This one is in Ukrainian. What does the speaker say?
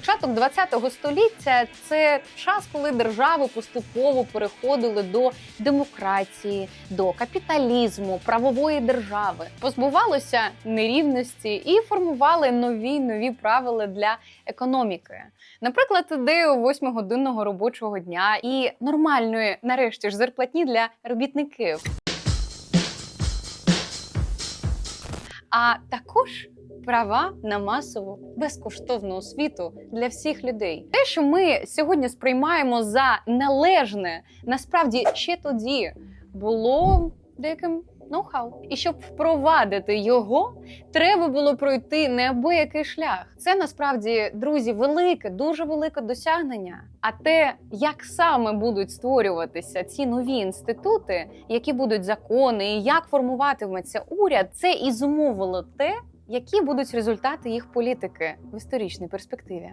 Початок 20-го століття це час, коли держави поступово переходили до демократії, до капіталізму, правової держави, позбувалося нерівності і формували нові нові правила для економіки. Наприклад, ідею восьмигодинного робочого дня і нормальної, нарешті ж, зарплатні для робітників. А також права на масову безкоштовну освіту для всіх людей. Те, що ми сьогодні сприймаємо за належне, насправді ще тоді було деяким ноу-хау. І щоб впровадити його, треба було пройти неабиякий шлях. Це насправді, друзі, велике, дуже велике досягнення. А те, як саме будуть створюватися ці нові інститути, які будуть закони, і як формуватиметься уряд, це і зумовило те, які будуть результати їх політики в історичній перспективі.